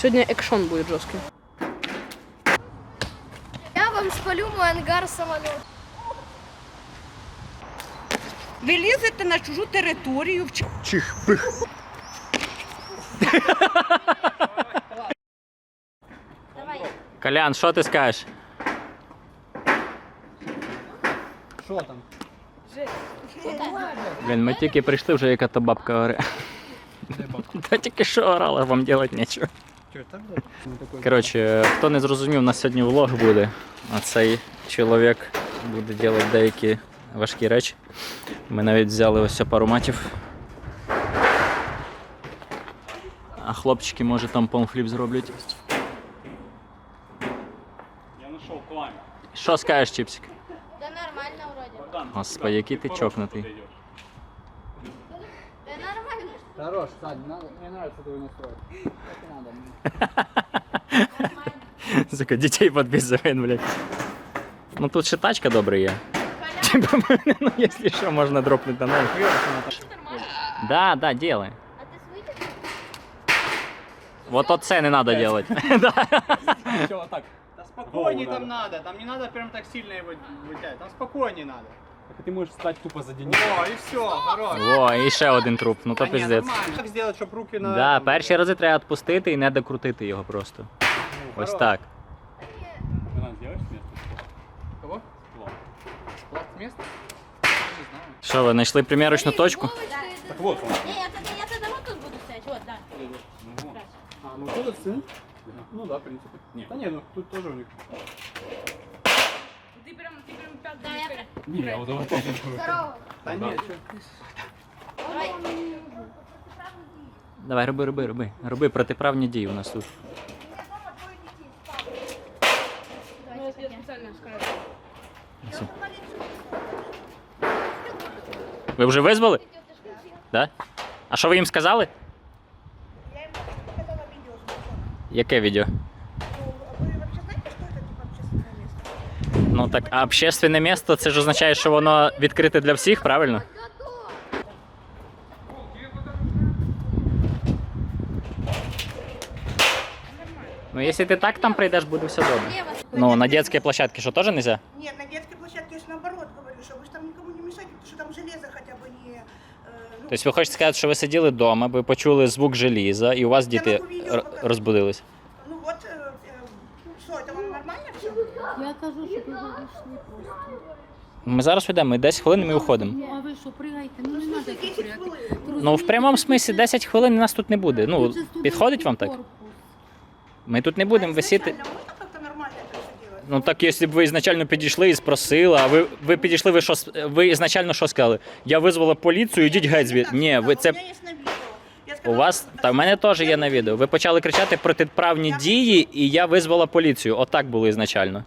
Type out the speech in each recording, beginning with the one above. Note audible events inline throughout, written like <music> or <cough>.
Сьогодні екшон буде жорсткий. Я вам спалю мой ангар самолет. Ви лізете на чужу територію в Чих-пих. Колян, що ти скажеш? Що там? Блін, ми тільки прийшли, вже яка то бабка оре. Та тільки що орала, вам робити нічого. Чого? Коротше, хто не зрозумів, у нас сьогодні влог буде, а цей чоловік буде робити деякі важкі речі. Ми навіть взяли ось пару матів. А хлопчики, може, там помфліп зроблять. Я знайшов клан. Що скажеш, Чіпсик? Да нормально вроде. Господи, який ти чокнутий. Да нормально. Хорош, Сань, надо, мне нравится твой настрой. Так и надо. <laughs> Сука, дітей підбізують, блядь. Ну тут ще тачка добра є. Типа, <laughs> ну якщо що, можна дропнути на неї. Да, да, делай. А ты свитер? Вот оце не треба делать. <laughs> Да. Все, вот так. Да спокойнее там надо, там не надо прям так сильно его вытягивать, там спокойнее надо. Так ти можеш стати тупо за день. О, и все, хорош. Во, і ще один труп, ну то Да не, пиздець. нормально. Как сделать, чтобы руки на... Да, этом перші были? рази треба відпустити і не докрутити його просто. Ну, Ось хорош. так. Колян, зробиш місце? Кого? Скло. Склад с места? Не знаю. Що, ви знайшли примірочну точку? Так вот он. Не, я тогда, я тогда вот тут буду стоять. Вот, да. Ну, вот. А, ну вот этот сын? Ну да, в принципе. Не. Да не, ну тут тоже у них. Я. Ні, я вот давай. Здорово. Да нет, чё. Давай. Давай, роби, роби, роби. Роби протиправні дії у нас тут. Все. Ви вже визвали? Да? А що ви їм сказали? Яке відео? Ну так, а общественне місто це ж означає, що воно відкрите для всіх, правильно? Ну, якщо ти так там прийдеш, буде все добре. Лево. Ну, на детской площадке что, тоже нельзя? Нет, на детской площадке я же наоборот говорю, чтобы ж там никому не мешать, потому что там железо хотя бы не... э, ну, Тобто ви хочете сказати, що ви сиділи вдома, ви почули звук желіза, і у вас діти можу відео р- показати. розбудились. Ми зараз йдемо, ми 10 хвилин і ми уходимо. Ну, а ви що, пригайте? Ну не треба 10 пригати. Ну, в прямому смислі 10 хвилин нас тут не буде. Ну, підходить вам так? Ми тут не будемо висіти. делать? Ну так, якщо б ви ізначально підійшли і спросили, а ви, ви підійшли, ви що с- ви ізначально що сказали? Я визвала поліцію, ідіть геть звідти. Ні, ви це. У вас та в мене теж є на відео. Ви почали кричати протиправні дії, і я визвала поліцію. Отак було ізначально.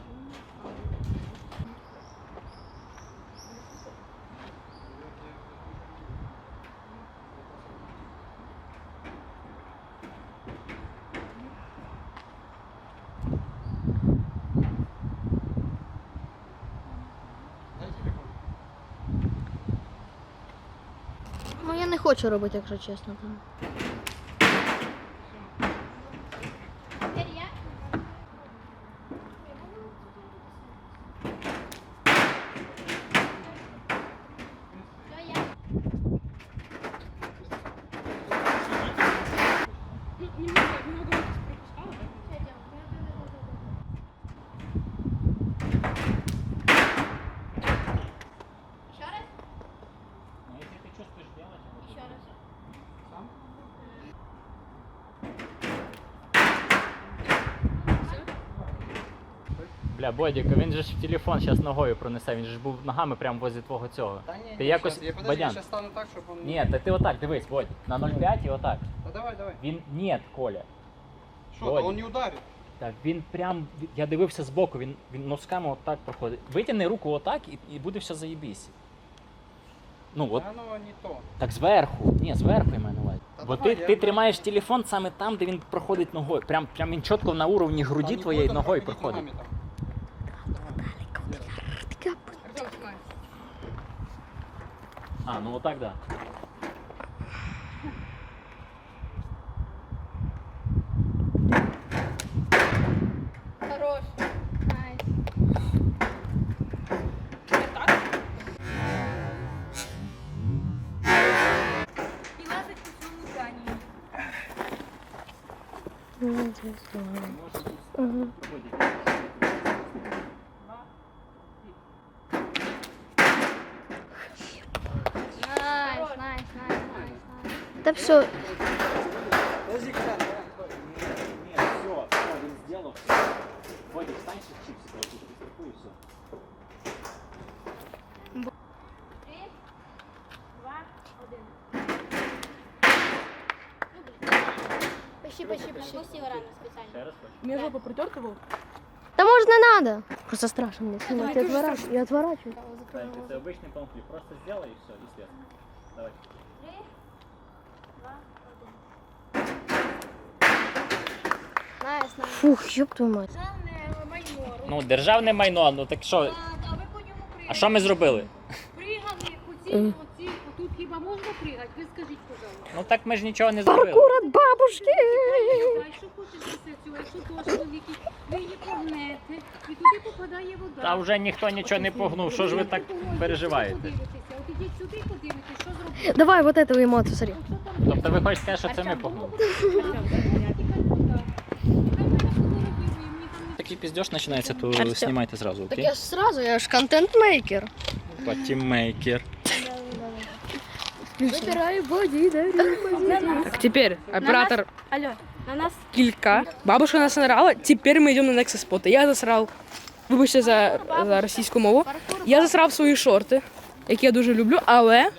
Хочу робити, якщо чесно. Еще раз? Еще раз. Бля, Бодік, він же ж в телефон зараз ногою пронесе, він же ж був ногами прямо возле твого цього. Да не, Ти не, якось, щас, я, подожди, Бадян. я сейчас стану так, чтобы он... Ні, та ти отак, дивись, Бодь, на 0,5 і отак. Да давай, давай. Він ні, Коля. Бодя. да он не ударит. Так, він прям, я дивився збоку, він, він носками отак проходить. Витягни руку отак і, і буде все заєбісь. Ну от, Да оно не то. так зверху. Ні, зверху я маю на увазі. Та Бо давай, ти, я ти тримаєш телефон саме там, де він проходить ногою. Прям, прям він чітко на уровні груді Там не он ногою проходить проходить. ногами там. А, ну вот так да. Хорош. Найс. И лазать по своему зданию. Молодец, да. Ага. Та все. Ні, все, все, він зробив. Водик, стань ще чіпси, коротше, підстрахуй і все. Пиши, пиши, пиши. Ще раз хочеш? Мне жопа притерта был? Та може не надо. Просто страшно мне снимать. Я отворачиваю. Я отворачиваю. Санька, це обичний памфлет. Просто зробай і все, і свет. Давай. Найс, Фух, ёб твою мать. Ну, державне майно, ну так що? А що ми зробили? Пригали, оці, оці, тут хіба можна пригати? Ви скажіть, пожалуйста. Ну так ми ж нічого не зробили. От бабушки. А якщо хочете все цього, якщо то чоловіки, ви її погнете, і туди попадає вода. Та вже ніхто нічого не погнув. Що ж ви так переживаєте? Подивитеся, от ідіть сюди і подивитесь, що зробили. Давай вот эту эмоцию, смотри. Що там Тобто ви хочете сказати, що це ми погнули? Такий піздеж починається, то Артем. знімайте зразу, Так окей? я ж сразу, я ж контент-мейкер. Патімейкер. Забираю боди, дарю Теперь оператор Алло, на нас кілька. Бабушка нас нарала. Теперь мы идем на Nexus Spot. Я засрав, вибачте за, за російську мову. Я засрав свої шорти, які я дуже люблю, але.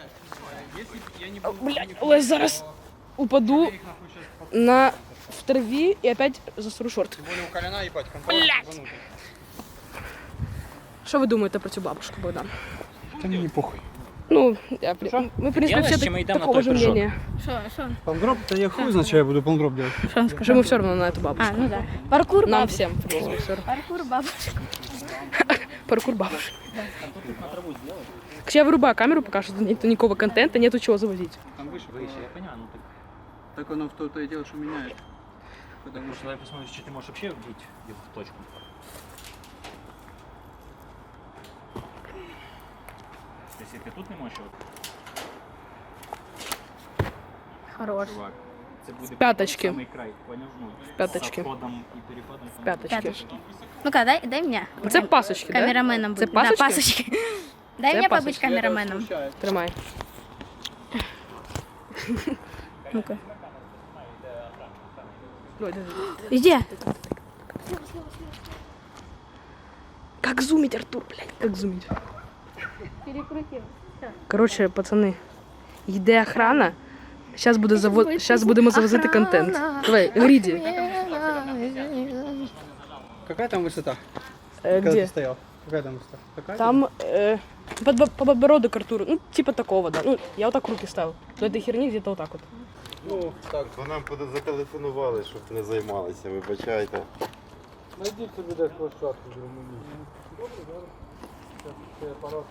О, Бля, але зараз упаду на в траві і опять засру шорти. Блядь! Що ви думаєте про цю бабушку, Богдан? Та мені похуй. Ну, я, при- ми, в принципі, Делаєш, все чи ми так, йдемо на такого той же прыжок? мнения. Пандроп, та я хуй знаю, що я буду пандроп делать. Что мы все равно на эту бабушку. ну да. Паркур Нам бабушек. всем в принципе, всё равно. Паркур бабушек. Паркур бабушек. Я вырубаю камеру, пока что нет никакого контента, нету чего завозить. Там выше, Вище, я понял, ну так. Так оно в то-то и дело, что меняет. Потому что давай посмотрим, что ты можешь вообще вбить его в точку. То есть, если ты тут не можешь, от, Хорош. чувак, це буде п'яточки. самий край, поняв? Ну, п'яточки. З обходом і переходом. там П'яточки. Ну-ка, дай, дай мне. Це пасочки, да? Камераменом Це будь. пасочки? Да, пасочки. <laughs> Дай Це мне пасочки. побыть камераменом. Тримай. Ну-ка. Где? Как зумить, Артур, блядь, как зумить. Короче, пацаны, йде охрана. Сейчас буде завод... Сейчас будемо завозити контент. Давай, Гріді. Какая там высота? Когда где? ты стоял? Какая там высота? Такая? Там э, под, бо- по подбородок Артуру. Ну, типа такого, да. Ну, я вот так руки ставил. До этой херни где-то вот так вот. Ну, так. бо нам зателефонували, щоб не займалися, вибачайте. Найдіть собі десь площадку в другому. Добре, добре. Зараз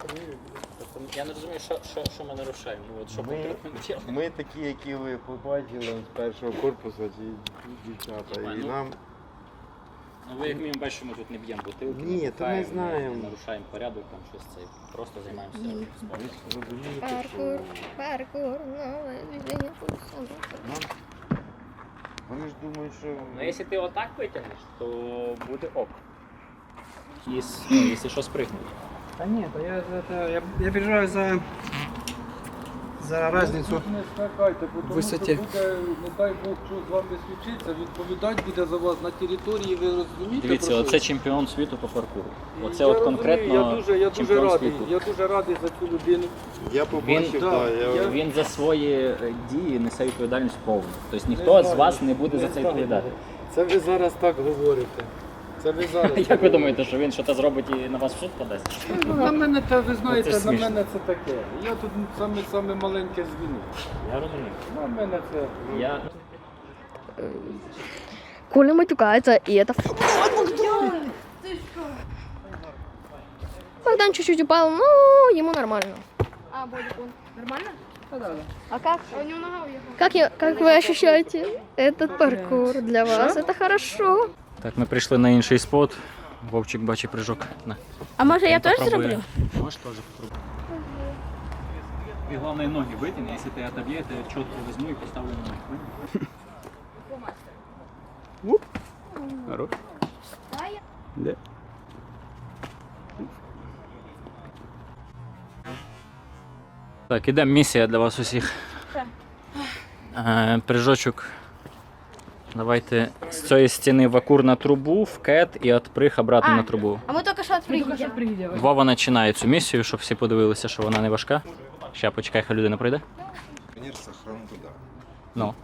я не розумію, що, що, що ми нарушаємо. Ну, от, що Ми- конкретно Ми такі, які ви побачили з першого корпусу, ці дівчата. І нам Ну, ви як мінімум бачите, що ми тут не б'ємо бутилки. Ні, не то ми пихаємо, знаємо. Не нарушаємо порядок, там щось це. Просто займаємося спортом. розумієте, Паркур, що паркур, новое видение вони ж думають, що Ну, якщо ти отак витягнеш, то буде ок. І, с- ну, якщо що, спригнуть. Та ні, то я, это, я, я переживаю за, за Не скакайте, бо в тому висоті. що буде, не дай Бог, що з вами случиться, відповідати буде за вас на території, ви розумієте? Дивіться, про що оце чемпіон світу по паркуру. І Оце я от розумію, конкретно Я дуже, я дуже чемпіон радий, світу. я дуже радий за цю людину. я побачив, Він- да, я, я- Він за свої е, дії несе відповідальність повну. Тобто ніхто з вас не буде за це відповідати. Це ви зараз так говорите. Це ви зараз. Як ви думаєте, що він щось зробить і на вас в суд подасть? На мене це, ви знаєте, Оце на смішно. мене це таке. Я тут саме, саме маленьке звіно. Я розумію. На мене це. Я Коля матюкается, и это... Богдан чуть-чуть упал, но ему нормально. А, Бодик, он нормально? А как? А у него нога уехала. Как, я, как вы ощущаете этот паркур для вас? Это хорошо. Так, ми прийшли на інший спот. Вовчик бачить прыжок. На. А может я тоже Попробуй. зроблю? Можеш теж попробуй. І головне ноги витягни, якщо ти отоб'є, я тебе чітко візьму і поставлю на ноги. Уп. Хорош. Де? Так, іде місія для вас усіх. Е, прыжочок. Давайте з цієї стіни в акур на трубу, в кет і отпрыг обратно А. на трубу. А мы только что отпрыгнули. Вова починає цю місію, щоб всі подивилися, що вона не важка. Ще почекай, хай людина прийде. Конечно, охрану туда. Ну.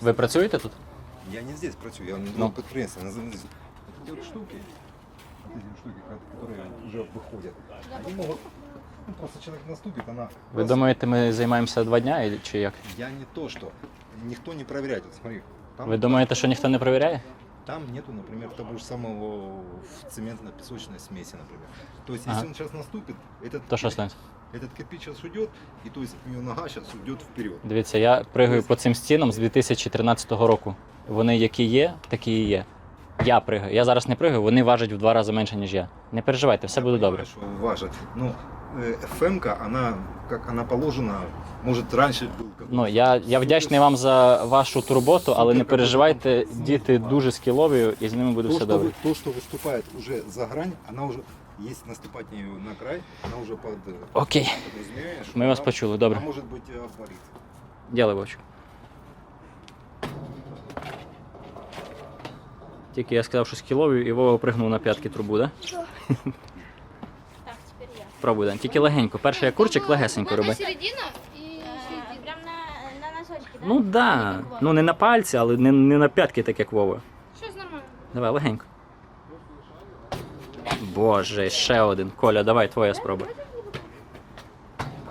Ви працюєте тут? Я не здесь працюю, я Ну. ну. предприниматель. Эти вот штуки, вот эти вот штуки, ко- которые уже выходят, они могут, ну, просто человек наступит, она... Ви раз- думаєте, ми займаємося два дня і- чи як? Я не то, что никто не проверяет. Вот смотри, там, Ви думаєте, що ніхто не перевіряє? там нету, например, того же самого в цементно-песочной смеси, например. То есть, Ага. если он сейчас наступит, этот, То що станеться? этот кирпич сейчас уйдет, и то есть у него нога сейчас уйдет вперед. Дивіться, я пригаю по цим стінам з 2013 року. Вони які є, такі і є. Я пригаю. Я зараз не пригаю, вони важать в два рази менше, ніж я. Не переживайте, все буде добре. Что важит. Ну, ФМ-ка, она, как она положена, может, раньше был... какой-то Ну, я, я вдячний вам за вашу турботу, але не переживайте, діти дуже скілові і з ними буде то, все что, добре. вы- то, что выступает уже за грань, она уже, если наступать на нее на край, она уже под, э, Окей, подразумевает, что ми вас она- почули, добре. Она может быть э, обвалиться. Дякую, Вовчик. Тільки я сказав, що скілові, і Вова пригнув на п'ятки трубу, да? Так, теперь <laughs> я. Пробуй, Тільки легенько. Перший акурчик легесенько роби. середина середина. Прям на, на носочки, да? Ну да. Ну не на пальці, але не, не на п'ятки, так як Вова. Щось нормально. Давай, легенько. Боже, ще один. Коля, давай, твоя спроба.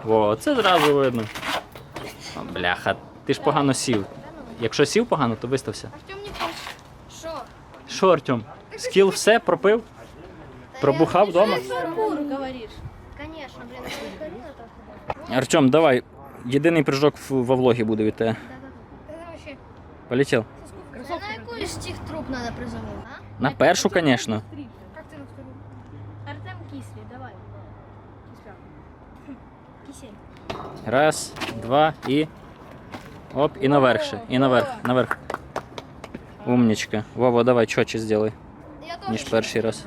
Во, це зразу видно. О, бляха, ти ж погано сів. Якщо сів погано, то вистався. Артем не хочет. Що? Що, Артем? Скіл все пропив? Пробухав вдома? Паркур, говоришь. Конечно, блин, это не Карина так. Артем, давай. Єдиний прыжок в- во влогі буде від тебе. Это вообще... Полетів. На яку из тих труп надо призову, а? На першу, звісно. Как ты на вторую? Артем Кислый, давай. Кисель. Раз, два і. Оп, і наверх ще. І наверх, наверх. Умнічка. Вова, давай чотче зробай, Я тоже. ніж перший раз.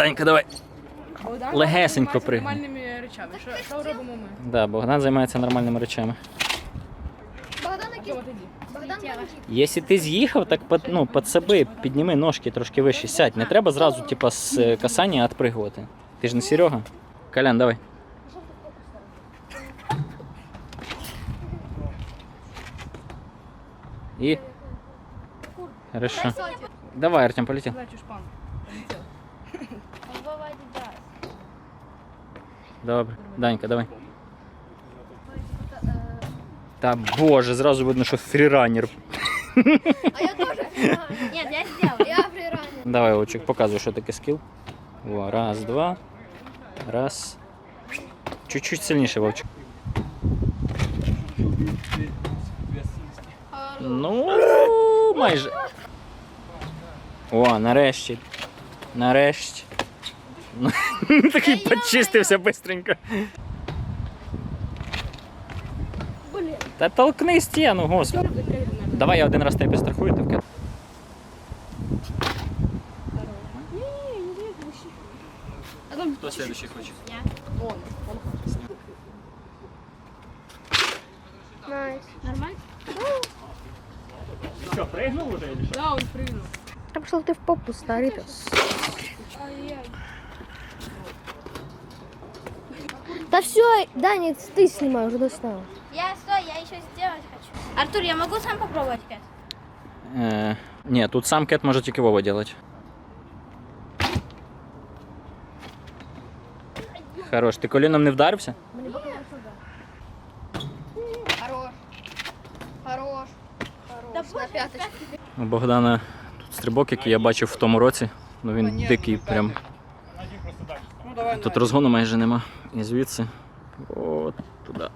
Данька, давай. Богдан Легесенько займається пригни. нормальними речами. Що, що робимо ми? Да, Богдан займається нормальними речами. Богдан Чого тоді? Богдан бандит. Якщо ти з'їхав, так під, ну, під себе підніми ножки трошки вище, сядь. Не треба зразу, типа, з е, касання відпригувати. Ти ж не Серега. Колян, давай. І. Хорошо. Давай, Артем, полетів. Давай, чушпан. Он Вова. Добре. Данька, давай. Та боже, зразу видно, що фріранер. А я тоже. Нет, я сделал. Я фриранил. Давай, Очик, показуй, що таке скіл. Во, раз, два. Раз. Чуть-чуть сильніше, Вовчик. Ну, майже. О, нарешті. Нарешті. Ну, <laughs> Такий почистився бистренько. Та толкни стіну, господи. Давай я один раз тебе підстрахую, ти вкид. Хто следующий хоче? Найс. Нормально? Що, пригнув уже или що? Да, он прыгнул. Да пошел ты в попу, старый пес. Да все, Даня, ты снимай, уже достал. Я стой, я еще сделать хочу. Артур, я могу сам попробовать кэт? Е, ні, тут сам кет може тільки Вова делать. Хорош, ти коліном не вдарився? Хорош. Хорош. Хорош. На пяточку. У Богдана тут стрибок, який я бачив в тому році. Ну він дикий, прям. Ну давай Тут розгону майже нема. І звідси. От туди.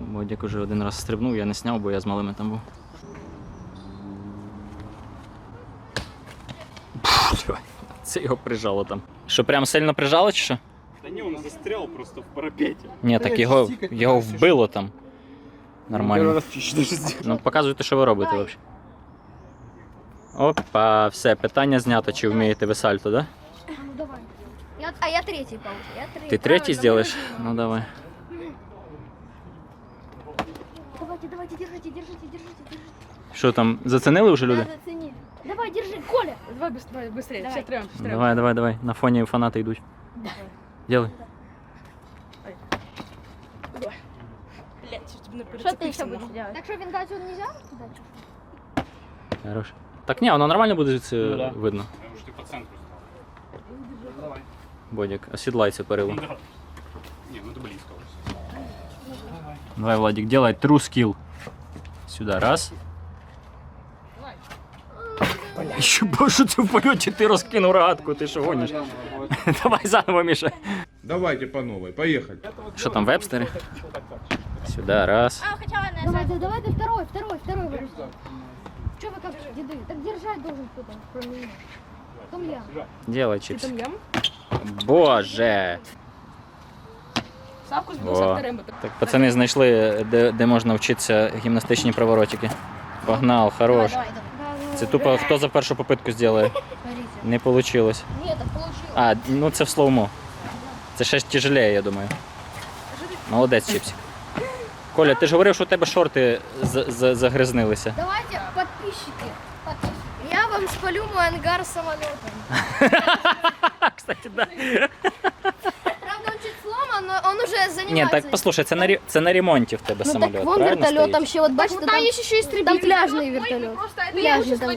Бодяк уже один раз стрибнув, я не сняв, бо я з малими там був. Це його прижало там. Що прям сильно прижало чи що? Да не, он застрял просто в парапете. Ні, так його, його вбило там. Нормально. Ну, показуйте, що ви робите взагалі. Опа, все, питання знято, чи вмієте ви сальто, да? Ну давай. Я, а я третий получу. Я третий. Ти третій зробиш? Ну давай. Давайте, давайте, держите, держите, держите, держите. Що там, зацінили вже люди? Да, зацени. Давай, держи, Коля. Давай быстрее, быстрее. Давай. Все трем, все трем. Давай, давай, давай. На фоні фанати йдуть. Делай. Блядь, что тебе на Что ты перцепиться еще нахуй. будешь делать? Так что винтаж он нельзя? Хорош. Так ні, воно нормально буде звідси Ну да. видно. Потому что ты по центру стал. Давай. Бодік, осідлайся перило. Да. Не, ну близко уже. Давай, Владик, делай true skill. Сюда, раз. Еще боже, ти в польоті ти розкинув рогатку, ти що гониш? Давай <laughs> заново, Міша. Давайте по новой, поехали. Що там, вебстери? Сюда, раз. А, хотя Давайте, давайте второй, второй, второй вырастет. Че вы как деды? Так держать должен кто-то, кроме меня. Потом я. Делай Ты чипс. там ям? Боже. Савку О. с вторым. Так, пацани знайшли, де, де можна вчитися гімнастичні приворотики. Погнал, хорош. Давай, давай. Це тупо хто за першу попитку зробить. Смотрите. Не вийшло. Нет, так получилось. А, ну це в слоумо. Це ще ж тяжелее, я думаю. Молодець, чипсик. Коля, ти ж говорив, що у тебе шорти з- з- загрязнилися. Давайте, подписчики. подписчики. Я вам спалю мой ангар самолетом. <laughs> Кстати, да. Правда, он чуть сломан, но он уже занимается. Ні, так послухай, це на, ре- це на ремонті в тебе Ну самоліт. так вон правильно вертолет, там стоїть? еще вот бачите, там, есть еще истребитель. Там пляжный вертолет. Пляжный там.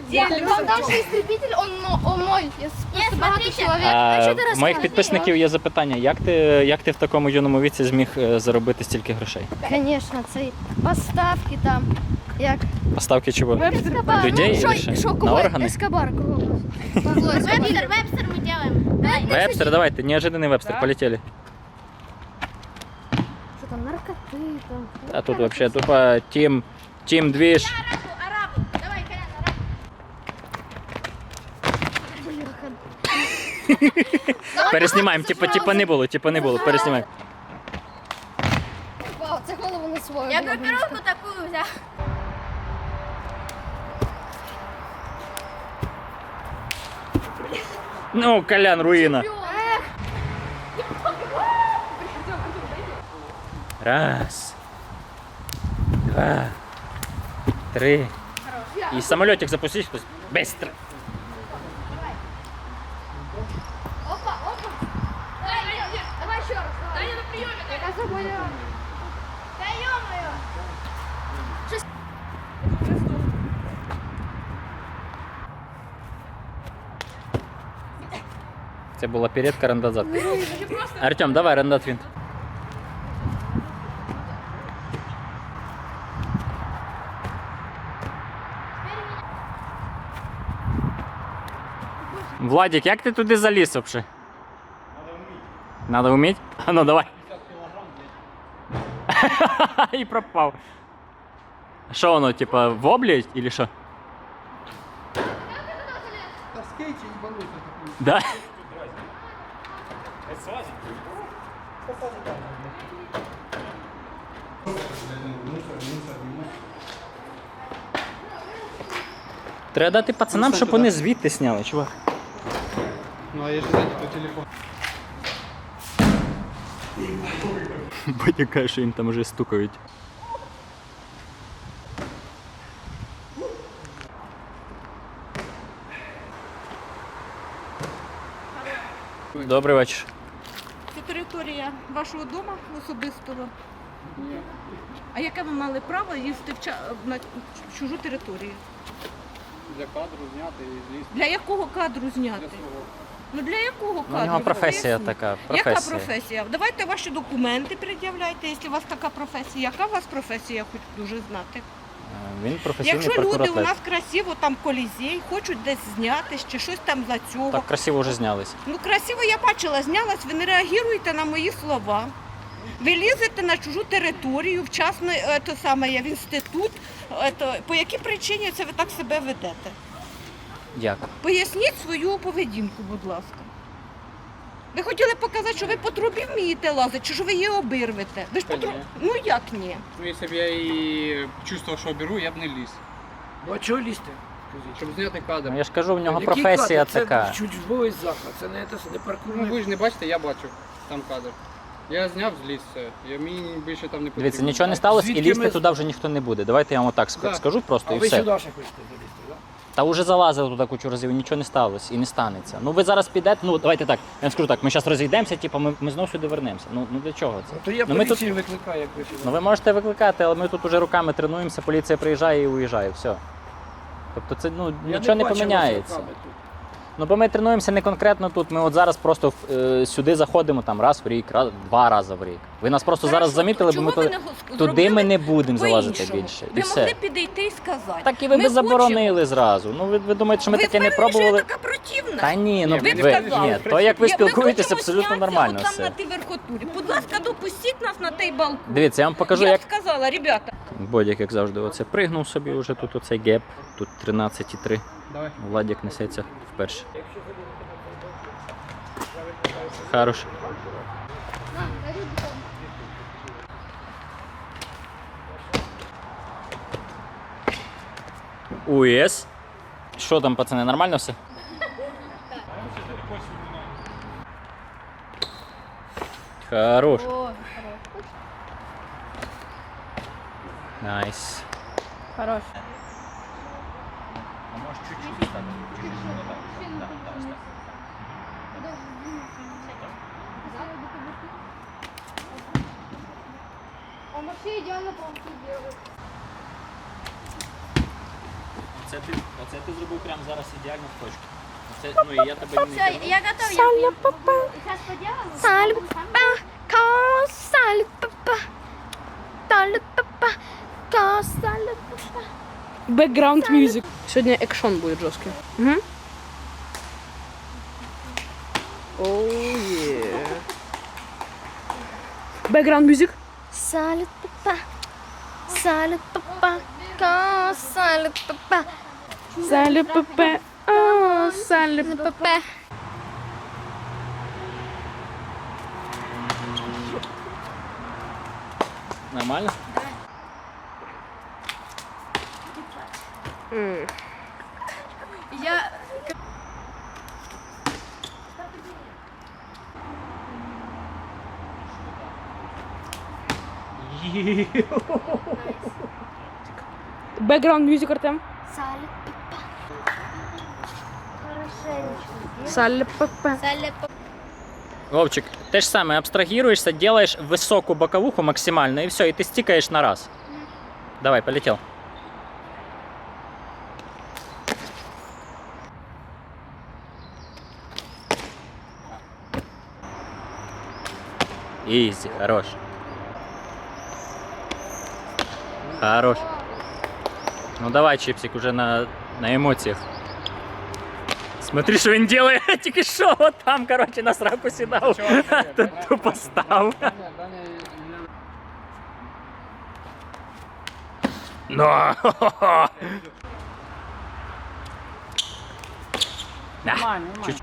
Там дальше истребитель, он, мо- он мой. Я с- просто богатый человек. А, что ты в моїх рассказываешь? підписників є запитання, як ти, як ти в такому юному віці зміг е, заробити стільки грошей? Конечно, це поставки там. Як? Поставки чого? Эскобар. Людей ну, или шо, что? шо, На кого? органы? Эскобар, кого? Павло Эскобар. Вебстер, вебстер мы делаем. Давай. Вебстер, давайте, неожиданный вебстер, Да? полетели. А тут вообще тупо тим, тим движ. <laughs> Переснімаємо, типа, типа не було, типа не було, переснімаємо. Вау, це голову не свою. Я группировку такую взял. Ну, Колян, руїна. Раз. Два. Три. І самолетик запустить хтось. Быстро. Опа, опа. Давай еще раз. Давай. на приеме. Я забыла. Да ё-моё. Це була передка рандазад. Артем, давай рандат винт. Владик, як ти туди заліз вообще? Надо вміти. А <laughs> ну давай. <laughs> І пропав. Що воно, типа, воблі или що? На скейте ебануться. Да? Треба дати пацанам, щоб вони звідти сняли, чувак. Ну а я же знаете, по телефону. <laughs> Батя каже, що їм там вже стукають. Добрий вечір. Це територія вашого дому особистого. А яке ви мали право їсти в ча- на чужу територію? Для кадру зняти і злізти. Для якого кадру Для зняти? свого. Ну для якого Ну, кадру? у нього професія Поясніть. така. Яка Професія. професія? Давайте ваші документи пред'являйте, якщо у вас така професія. Яка у вас професія, я хочу дуже знати. Е, Він професійний Якщо люди у нас красиво там колізей, хочуть десь знятись чи щось там за цього. Так красиво вже знялись. Ну красиво я бачила, знялась, ви не реагуєте на мої слова. Ви лізете на чужу територію, в частний е, то саме, в інститут. Е, то, по якій причині це ви так себе ведете? Як? Поясніть свою поведінку, будь ласка. Ви хотіли показати, що ви по трубі вмієте лазити, чи що ви її обірвете? Ви ж по Та трубі. Ну як ні? Ну, якщо б я і чувствував, що беру, я б не ліз. Ну а чого лізти? Скажіть? Щоб зняти кадр. Ну, я ж кажу, в нього Який професія кадр? така. Це чудовий заклад, це не, те, не паркур. Ну ви ж не бачите, я бачу там кадр. Я зняв зліз все. Я мені більше там не потрібно. Дивіться, нічого не сталося і Звідки лізти ми- туди вже ніхто не буде. Давайте я вам отак Да. скажу просто А і ви все. сюди ще хочете залізти? Та вже залазили туди кучу разів, і нічого не сталося і не станеться. Ну ви зараз підете, ну давайте так, я вам скажу так, ми зараз розійдемося, типу, ми, ми знову сюди вернемося. Ну, ну для чого це? Ну то я Ну, ми поліцію викликаю, як ви. Ну ви можете викликати, але ми тут уже руками тренуємося, поліція приїжджає і уїжджає, все. Тобто це ну, Я нічого не бачив поміняється. руками тут. Ну бо ми тренуємося не конкретно тут. Ми от зараз просто е, сюди заходимо там раз в рік, раз, два рази в рік. Ви нас просто зараз Хорошо, замітили, бо чому ми ви туди, не туди ми зробили не будемо залазити по-іншому? більше. І Ви все. могли підійти і сказати. Так і ви Ми б заборонили зразу. Ну ви, ви думаєте, що ми ви таке не впевнені, що пробували? я така противна? Та ні, ну Ви ви, б сказали. ні, то як ви Я- ми спілкуєтесь, хочемо абсолютно нормально отам все. на тій верхотурі. Будь ласка, допустіть нас на той балкон. Дивіться, я вам покажу, я як б сказала, ребята. Бодік, як завжди, оце пригнув собі вже тут оцей геп. Тут 13,3. Давай. Владік несеться вперше. Хорош. УС. Що там, пацани, нормально все? Хорош. Найс. Хорош. А можешь чуть-чуть так, чуть-чуть, вот так. Да, да, оставь. Он вообще идеально палки делает. Оце ти, оце ти зробив прямо зараз ідеально в точку. Оце, ну і я тебе не Все, я готова. Я сейчас поделаю. Салют, папа, ко, салют, папа. Салют, папа, ко, салют, папа. Бэкграунд мюзик. Сегодня экшон будет жесткий. Угу. Оу, Бэкграунд мюзик. Салют, папа. Салют, папа. Ко, салют, папа. Салют, папа. О, салют. Папа. Нормально? Я... Бэкграунд мюзик, Артем. Салют, папа. Хорошенечко. Салют, папа. Салют, папа. Вовчик, те ж саме, абстрагируешься, делаешь высокую боковуху максимально, и все, и ты стикаешь на раз. Давай, полетел. Изи, хорош. Хорош. Ну давай, Чипсик, уже на, на эмоциях. Смотри, що він делає, <laughs> тільки що, от там, короче, на сраку сідав. <laughs> Тут тупо став. <laughs> Ну. На, чуть.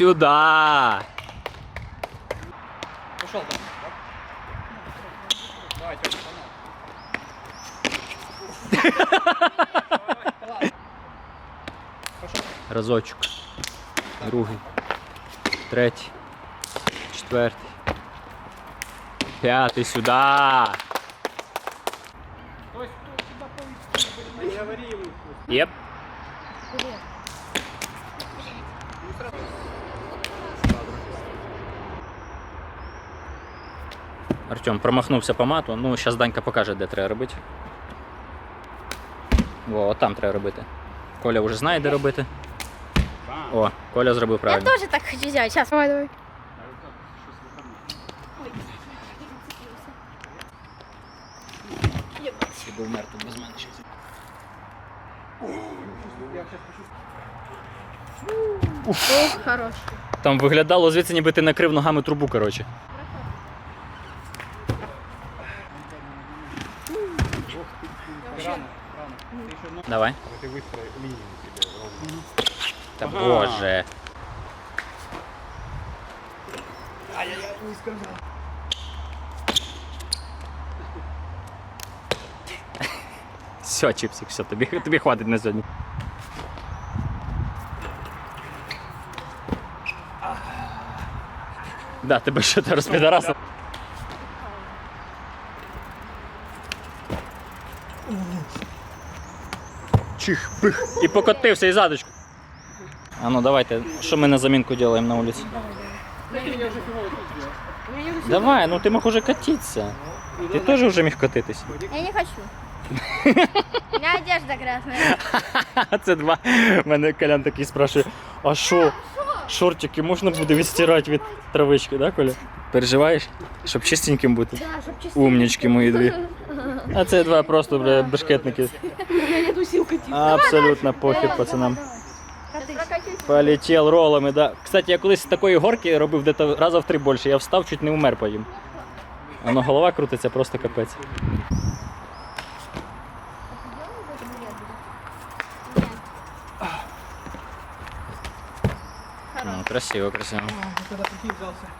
Сюда. Пошел там. Давай, Разочок. Другий. Третій. Четвертий. П'ятий сюди. Єп. Артем промахнувся по мату. Ну, зараз Данька покаже, де треба робити. О, от там треба робити. Коля вже знає, де робити. О, Коля зробив Я правильно. тоже так хочу сделать. Сейчас. Давай, давай. Ти був мертвий без мене. Ох, хорош. Там виглядало звідси, ніби ти накрив ногами трубу, коротше. Давай. Ты выстрой линию себе ровно. Та боже. Все, чіпсик, все, тобі, тобі хватить на сьогодні. Да, тебе що ти Чих, пих. І покотився і задочку. А ну давайте, що ми на замінку робимо на вулиці? Давай, ну ти мог уже катитися. Ти теж вже міг катитись. Я не хочу. У меня одежда грязная. А <laughs> це два. Мене Колян такий спрашує, а що? Шортики можна буде відстирати від травички, да, Коля? Переживаєш? Щоб чистеньким бути? Да, щоб чисто. Умнічки мої дві. <laughs> А це два просто бля, бешкетники. <laughs> Абсолютно похід пацанам. Полетів ролами, да. Кстати, я колись з такої горки робив десь раза в три більше. Я встав, чуть не умер потім. Воно голова крутиться, просто капець. Ну, красиво, красиво. Когда такие взялся.